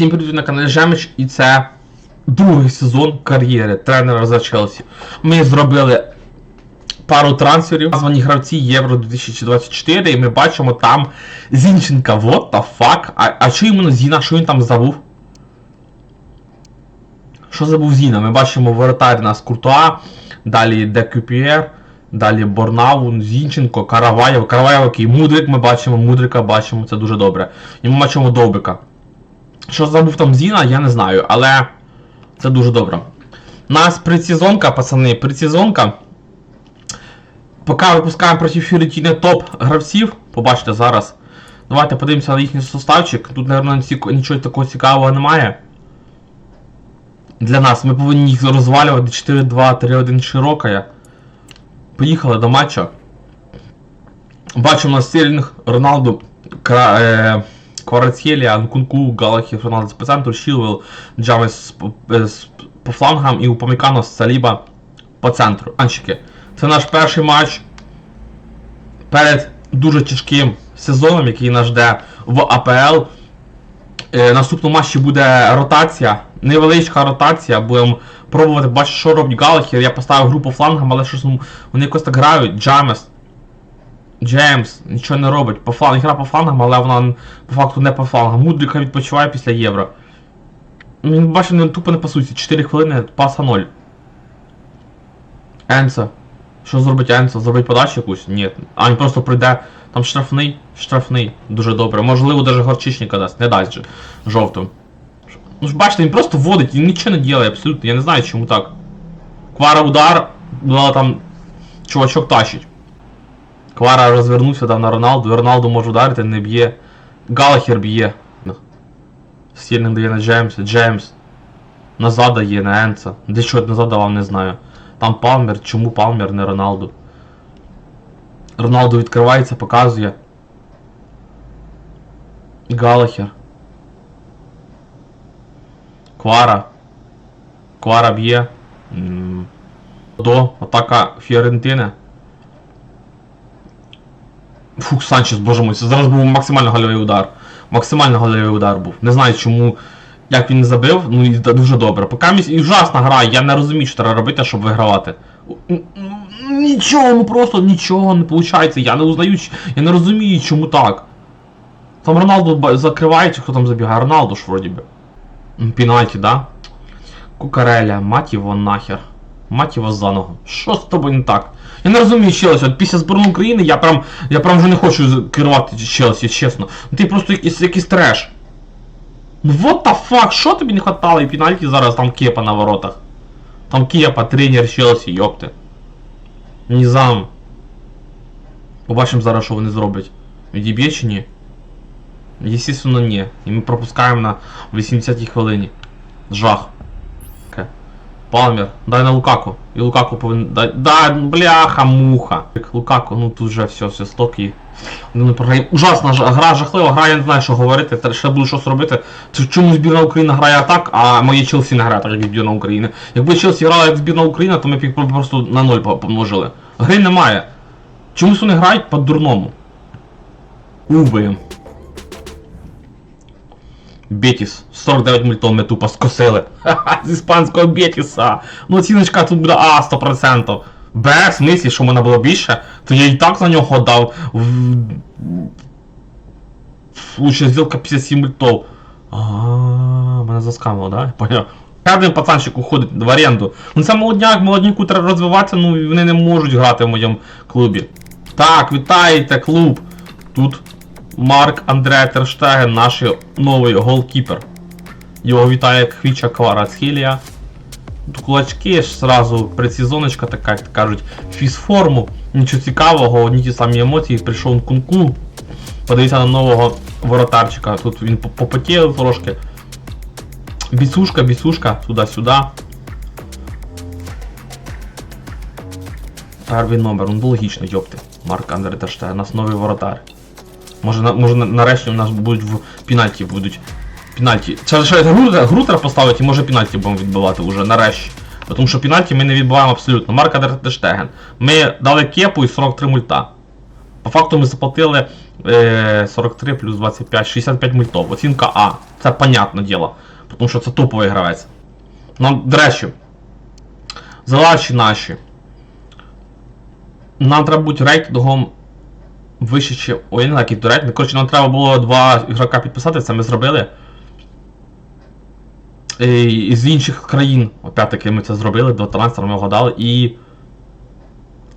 Всім привіт на каналі Жемич, і це другий сезон кар'єри тренера за Челсі. Ми зробили пару трансферів, названі гравці Євро 2024, і ми бачимо там Зінченка. What the fuck? А, а що іменно Зіна? Що він там забув? Що забув Зіна? Ми бачимо воротар нас Куртуа, далі Декюпієр, далі Борнаун, Зінченко, Караваєв. Караваєв який Мудрик ми бачимо, Мудрика бачимо, це дуже добре. І ми бачимо Довбика. Що забув там Зіна, я не знаю, але це дуже добре. У нас предсезонка, пацани, предсезонка. Поки випускаємо проти Фіорентіни топ гравців, побачите зараз. Давайте подивимося на їхній составчик. Тут, мабуть, нічого такого цікавого немає. Для нас ми повинні їх розвалювати 4-2-3-1 широкая. Поїхали до матча. Бачимо на Стерлінг, Роналду, Кра, е, Кварацхелія, Нкунку, Галахів, Роналду по центру, Шілвел, Джамес по, е, з- по флангам і Упамікано Саліба по центру. Це наш перший матч перед дуже тяжким сезоном, який нас жде в АПЛ. Е, наступному матчі буде ротація, невеличка ротація. Будемо пробувати бачити, що робить Галахер. Я поставив групу флангам, але щось вони якось так грають. Джамес. Джеймс нічого не робить. По флангам, гра по флангам, але вона по факту не по флангам. Мудрика відпочиває після євро. Він бачив, не тупо не пасується. 4 хвилини, паса 0. Енсо. Що зробить Енсо? Зробить подачу якусь? Ні. А він просто прийде. Там штрафний, штрафний. Дуже добре. Можливо, даже горчичника дасть. Не дасть же. Жовтим. Ну ж бачите, він просто водить, він нічого не ділає, абсолютно. Я не знаю, чому так. Квара удар, ну там чувачок тащить. Квара розвернувся дав на Роналду, Роналду може ударити, не б'є. Галахер б'є. Стільник дає на Джеймса, Джеймс. Назад дає на Енца. Де що назад давав, не знаю. Там Палмер, чому Палмер, не Роналду? Роналду відкривається, показує. Галахер. Квара. Квара б'є. До. Атака Фіорентини. Фух, Санчес, боже мой, це зараз був максимально гольовий удар. Максимально гольовий удар був. Не знаю чому. Як він забив, ну і дуже добре. Поки місь і ужасна гра, я не розумію, що треба робити, щоб вигравати. М, м, Нічого, ну просто нічого не виходить. Я не узнаю, я не розумію, чому так. Там Роналду закриває, чи хто там забігає? Роналду ж вроді би. Пінальті, да? Кукареля, мать його нахер. Мать його за ногу. Що з тобою не так? Я не розумію Челсі, от після збірної України я прям, я прям вже не хочу керувати Челсі, чесно. Ну ти просто якийсь, якийсь треш. Ну what the fuck, що тобі не хватало і пенальті зараз там кепа на воротах. Там кепа, тренер Челсі, йопти. Нізам. Побачимо зараз, що вони зроблять. Відіб'є чи ні? Естественно, ні. І ми пропускаємо на 80-й хвилині. Жах. Палмер, дай на Лукаку. І Лукаку повинен. Дай. Да, бляха, муха. Лукаку, ну тут вже все, все, стоп і. Ну, програє. Ужасна гра, жахлива гра, я не знаю, що говорити. Ще буду щось робити. Це чому збірна України грає так, а моє Челсі не грає так, як збірна України. Якби Челсі грала як збірна Україна, то ми б їх просто на ноль помножили. Гри немає. Чомусь вони грають по-дурному. Убиєм. Бетіс. 49 мультов ми тупо скосили. Ха-ха, з іспанського Бетіса. Ну оціночка тут буде А, 100%. Б, в смислі, що в мене було більше, то я і так за нього дав. Лучше сделка 57 мультов. А, мене заскамило, да? Я поняв. Ще один пацанчик уходить в оренду. Ну це молодняк, молодняку треба розвиватися, ну вони не можуть грати в моєму клубі. Так, вітайте, клуб. Тут Марк Андре Терштеген, наш новий голкіпер. Його вітає Хвіча Кварацхілія. Кулачки ж сразу предсезоночка така, як кажуть, фізформу. Нічого цікавого, одні ті самі емоції, прийшов Кунку. Подивіться на нового воротарчика. Тут він по- попотів трошки. Бісушка, бісушка, туди-сюди. Перший номер, ну логічно, йопти. Марк Андре Терштеген, у нас новий воротар. Може, на, може нарешті у нас будуть в пенальті будуть. Пенальті. Це ще гру, гру треба поставити і може пенальті будемо відбивати вже нарешті. Тому що пенальті ми не відбиваємо абсолютно. Марк Андре Терштеген. Ми дали кепу і 43 мульта. По факту ми заплатили е, 43 плюс 25, 65 мультов. Оцінка А. Це понятне діло. Тому що це топовий гравець. Нам, до речі, задачі наші. Нам треба бути рейтингом вище, чи. Ой, не знаю, який рейтинг. Коротше, нам треба було два ігрока підписати, це ми зробили. Е, Із інших країн, опять-таки, ми це зробили, до 13 ми вгадали, і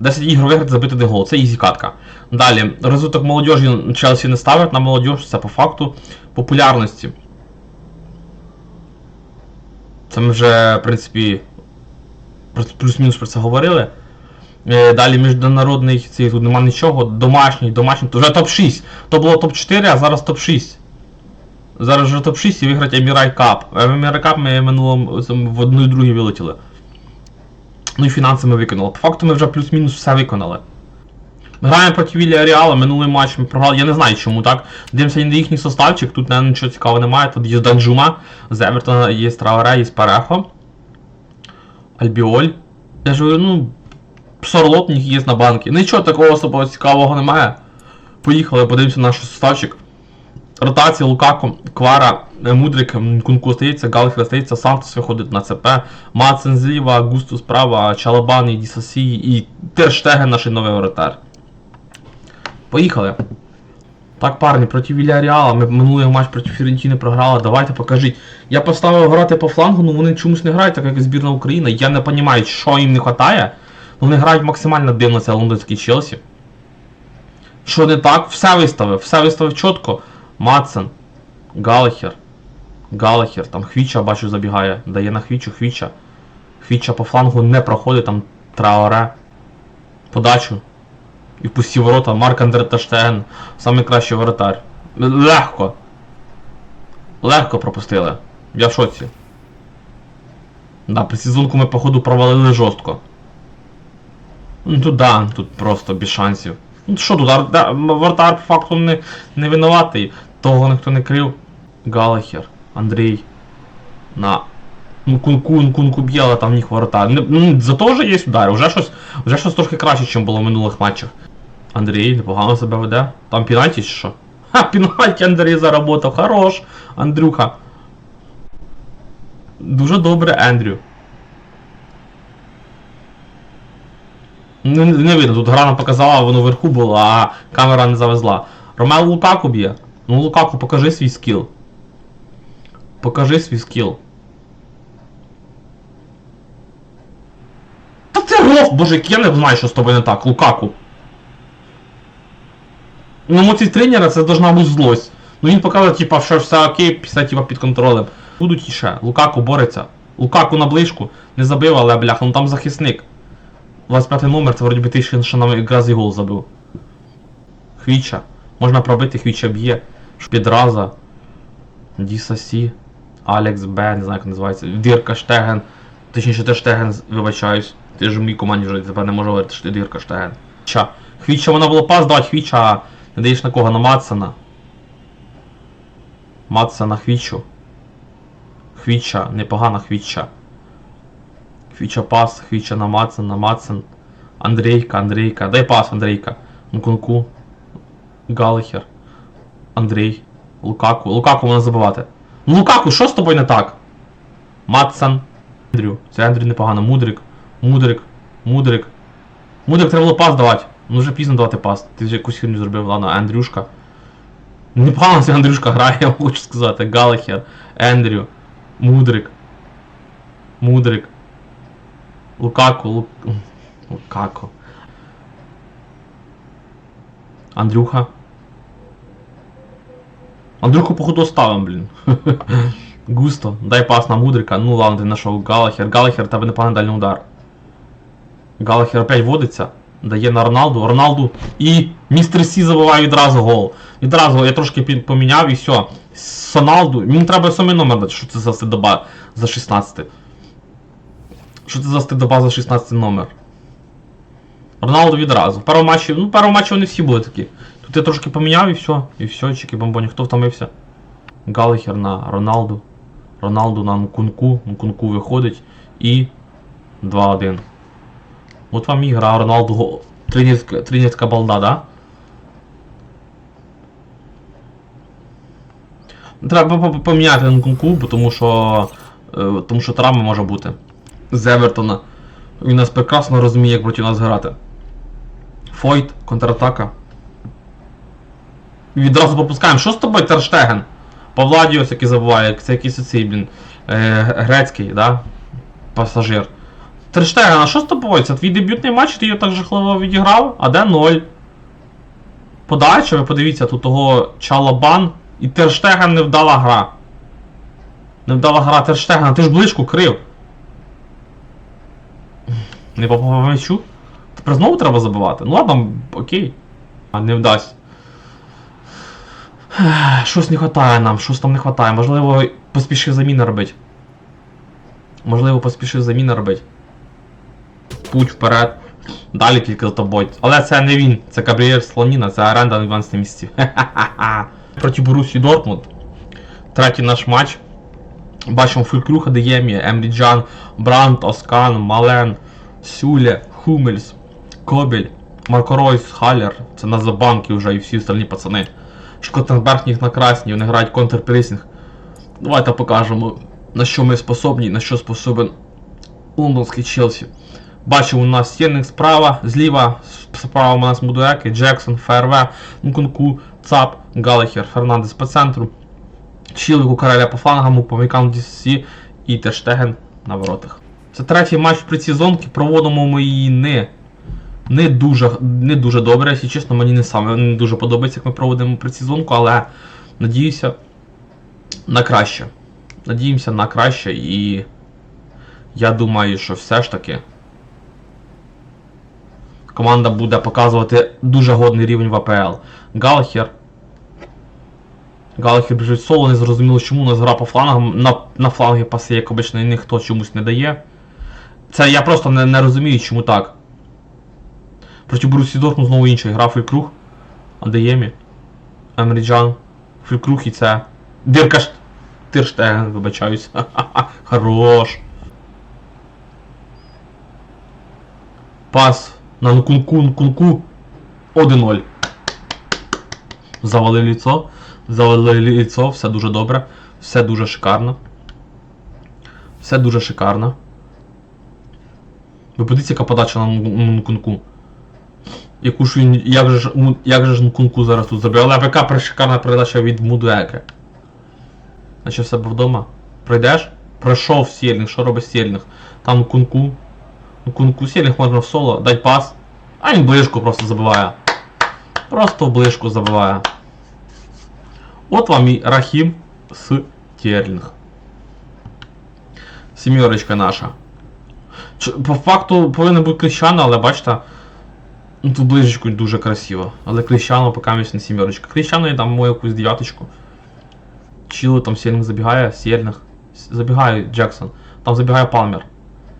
10 ігор виграти, забити один гол. Це ізі катка. Далі, розвиток молодіжі Челсі не ставить на молодіж, це по факту популярності. Це ми вже, в принципі, плюс-мінус про це говорили. Е, Далі міжнародний, цей тут нема нічого, домашній, домашній, вже топ-6. То було топ-4, а зараз топ-6. Зараз вже топ-6 і виграти Емірай Кап. Емірай Кап ми минулому в одну і другій вилетіли. Ну і фінанси ми виконали. По факту ми вже плюс-мінус все виконали. Граємо проти Вілля Реала, минулий матч ми програли, я не знаю чому так. Дивимося на їхній составчик, тут наверное, нічого цікавого немає. Тут є Данджума, з Евертона є Траоре, є Парехо. Альбіоль. Я ж говорю, ну. Сорлот у них є на банки. Нічого такого особливо цікавого немає. Поїхали, подивимося наш составчик. Ротація Лукако, Квара, е, Мудрик, Кунку стається, Галхер стається, Сантос виходить на ЦП, Мацен зліва, Густус справа, Чалабан і Дісасі і Терштеген наш новий воротар. Поїхали. Так, парні, проти Вільяреала, ми минулий матч проти Фірентіни програли, давайте покажіть. Я поставив грати по флангу, ну вони чомусь не грають, так як збірна України. Я не розумію, що їм не вистачає. Вони грають максимально дивно, це лондонський Челсі. Що не так? Все виставив, все виставив чітко. Матсен, Галахер, Галахер, там Хвіча, бачу, забігає. Дає на Хвічу, Хвіча. Хвіча по флангу не проходить, там Траоре. Подачу. І в пусті ворота Марк Андре Таштеген, самий кращий воротар. Легко. Легко пропустили. Я в шоці. Да, при сезонку ми, походу, провалили жорстко. Ну тут да, тут просто без шансів. Ну що тут, да, вратар по факту не, не винуватий, того ніхто не крив. Галахер, Андрій. На. Ну кунку, кунку б'є, але там в них. Не, ну, зато вже є удар, вже щось, вже щось трохи краще, ніж було в минулих матчах. Андрій непогано себе веде. Там пенальті чи що? Ха, пенальті Андрій заработав, хорош, Андрюха. Дуже добре, Ендрю. Не, не видно, тут гра нам показала, воно вверху було, а камера не завезла. Ромео Лукаку б'є. Ну Лукаку, покажи свій скіл. Покажи свій скіл. Та ти ров, боже, я не знаю, що з тобою не так, Лукаку. На емоцій тренера це должна бути злость. Ну він показує, типа, що все окей, після типа під контролем. Будуть іще. Лукаку бореться. Лукаку на ближку. Не забив, але бляха, ну там захисник. 25 номер, це вроді би ти ще нам якраз і гол забив. Хвіча. Можна пробити, Хвіча б'є. Підраза. Дісасі. Алекс Б, не знаю як називається. Дірка Штеген. Точніше, ти Штеген, вибачаюсь. Ти ж в моїй команді вже тепер не можу говорити, що ти Дірка Штеген. Хвіча. Хвіча, вона було пас давати, Хвіча. Не даєш на кого? На Матсена. Матсена Хвічу. Хвіча, непогана Хвіча. Хвіча пас, Хвіча на Мацен, на Мацен. Андрейка, Андрейка. Дай пас, Андрейка. Нкунку. Галихер. Андрій. Лукаку. Лукаку можна забивати. Ну Лукаку, що з тобою не так? Матсен. Андрю. Це Андрю непогано. Мудрик. Мудрик. Мудрик. Мудрик треба було пас давати. Ну вже пізно давати пас. Ти вже якусь херню зробив. Ладно, Андрюшка. Непогано цей Андрюшка грає, я хочу сказати. Галахер. Ендрю. Мудрик. Мудрик. Лукаку, Лук... Лукаку. Андрюха. Андрюху походу оставим, блін. Густо. Дай пас на Мудрика. Ну ладно, ти знайшов Галахер. Галахер, тебе непоганий дальний удар. Галахер опять водиться. Дає на Роналду. Роналду. І містер Сі забиває відразу гол. Відразу я трошки поміняв і все. Соналду. Мені треба самий номер дати, що це за стидоба за 16. Що це за стидобаза 16 номер? Роналду відразу. В першому матчі ну, першому матчі вони всі були такі. Тут я трошки поміняв і все. І все, чеки бомбоні. Хто втомився? Галахер на Роналду. Роналду на Нкунку. Нкунку виходить. І 2-1. От вам ігра Роналду. Тринецька, тринецька балда, да? Треба поміняти Нкунку, тому що. Е, тому що травма може бути. З Евертона. Він нас прекрасно розуміє, як проти нас грати. Фойт, контратака. Відразу пропускаємо. Що з тобою, Терштеген? Павладіос, який забуває, це якийсь оцей, блін. Е, грецький, да? Пасажир. Терштеген, а що з тобою? Це твій дебютний матч, ти його так жахливо відіграв, а де ноль? Подача, ви подивіться, тут того Чалабан і Терштеген невдала гра. Невдала гра Терштегена, ти ж ближку крив. Не по м'ячу? Тепер знову треба забивати? Ну ладно, окей. А не вдасть. Щось не вистачає нам, щось там не вистачає. Можливо, поспішив заміни робити. Можливо, поспішив заміни робити. Путь вперед. Далі тільки за тобою. Але це не він, це Габріель Слоніна, це оренда на 12 місці. Проти Борусі Дортмунд. Третій наш матч. Бачимо Фулькруха, Деємі, Емріджан, Брант, Оскан, Мален, Сюле, Хумельс, Кобель, Марко Ройс, Халлер. Це на забанки вже і всі остальні пацани. Шкоттенберг їх на красні, вони грають контрпресінг. Давайте покажемо, на що ми способні, на що способен лондонський Челсі. Бачимо у нас Стерлінг справа, зліва, справа у нас Мудуеки, Джексон, ФРВ, Нкунку, Цап, Галахер, Фернандес по центру, Чілику Кареля по флангам, Помікан DCC і Тештеген на воротах. Це третій матч предсезонки, проводимо ми її не, не, дуже, не дуже добре, якщо чесно, мені не саме не дуже подобається, як ми проводимо предсезонку, але надіюся на краще. Надіємося на краще і я думаю, що все ж таки команда буде показувати дуже годний рівень в АПЛ. Галахер. Галахер біжить соло, не зрозуміло, чому у нас гра по флангам. На, на фланги паси, як обично, ніхто чомусь не дає. Це я просто не, не розумію, чому так. Проти Борусі Дортмунд знову інший. Гра Фулькруг. Адеємі. Емріджан. Фулькруг і це. Дирка Ш- Тирштеген, вибачаюсь. Ха-ха-ха. Хорош. Пас на Нкунку, Нкунку. 1-0. Завали ліцо. Завали ліцо, все дуже добре. Все дуже шикарно. Все дуже шикарно. Ви подивіться, яка подача на Нкунку. Яку ж він. Як же ж, Му- як же ж Нкунку зараз тут забив? Але яка пришикарна передача від Мудуеки. Наче в себе вдома. Пройдеш? Пройшов Сєльник, що робить Сєльник? Там Кунку. Кунку Сєльник можна в соло, дай пас. А він ближку просто забиває. Просто в ближку забиває. От вам і Рахім Стерлінг. Сімерочка наша. По факту повинен бути Крещано, але бачите. Ну, тут ближечку дуже красиво. Але Крещано поки місць не сімерочка. Крещано я дам мою якусь дев'яточку. Чіло там Сєльник забігає, Сєльник. Забігає Джексон. Там забігає Палмер.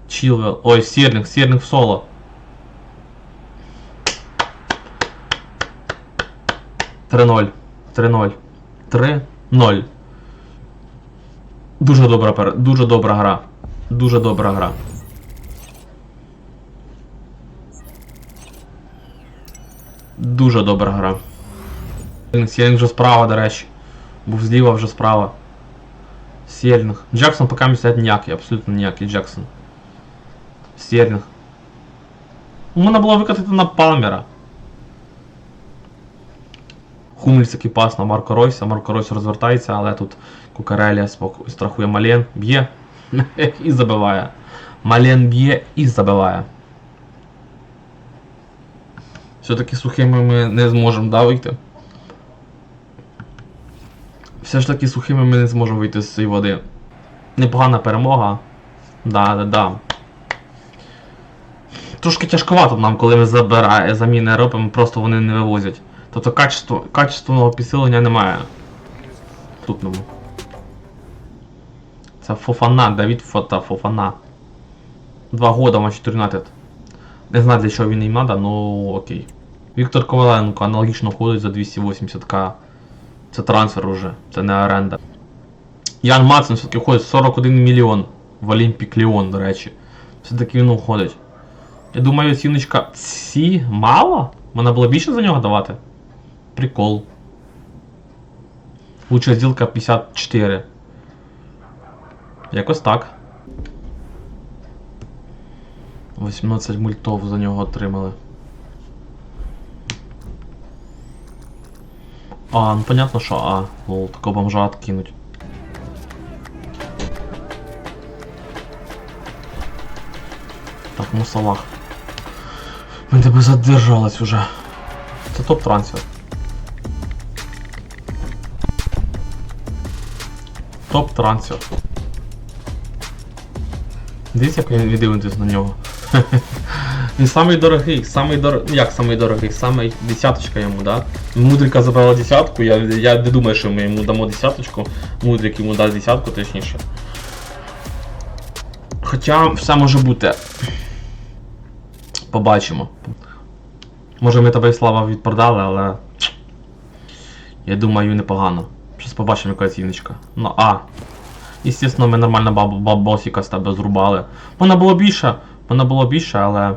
Чілвел. Ой, Сєльник, Сєльник в соло. Три ноль. Три ноль. Три ноль. Дуже добра. Дуже добра гра. Дуже добра гра. Дуже добра гра. Сєльник вже справа, до речі. Був зліва вже справа. Сєльник. Джексон поки мені стоять ніякий, абсолютно ніякий Джексон. Сєльник. Можна було викатати на Палмера. Хумельс який пас на Марко Ройса. Марко Ройс розвертається, але тут Кукарелія страхує Мален, б'є і забиває. Мален б'є і забиває. Все-таки сухими ми не зможемо да, вийти. Все ж таки сухими ми не зможемо вийти з цієї води. Непогана перемога. Да, да, да. Трошки тяжковато нам, коли ми забираємо заміни робимо, просто вони не вивозять. Тобто качество, качественного підсилення немає. Наступному. Це Фофана, Давід Фота Фофана. Два года Манчестер Юнайтед. Не знаю для чого він їм надо, ну окей. Віктор Коваленко аналогічно ходить за 280к. Це трансфер уже, це не оренда. Ян Матсен все-таки входить 41 мільйон в Олімпік Ліон, до речі. Все-таки він уходить. Я думаю, оціночка Сі мало? Можна було більше за нього давати? Прикол. Лучша зділка 54. Якось так. 18 мультов за нього отримали. А, ну понятно, що А. Лол, такого бомжа откинуть. Так, ну Салах. Ми тебе задержалась уже. Це топ-трансфер. Топ-трансфер. Дивіться, як ви дивитесь на нього. Він самий дорогий, самий дор... ну, Як самий дорогий? Самий десяточка йому, да? Мудрика забрала десятку, я, я не думаю, що ми йому дамо десяточку. Мудрик йому дасть десятку, точніше. Хоча все може бути. Побачимо. Може ми тебе і слава відпродали, але. Я думаю, непогано. Щось побачимо, яка ціночка. Ну, а. Естественно, ми нормально баб, бабосіка з тебе зрубали. Вона було більше, вона було більше, але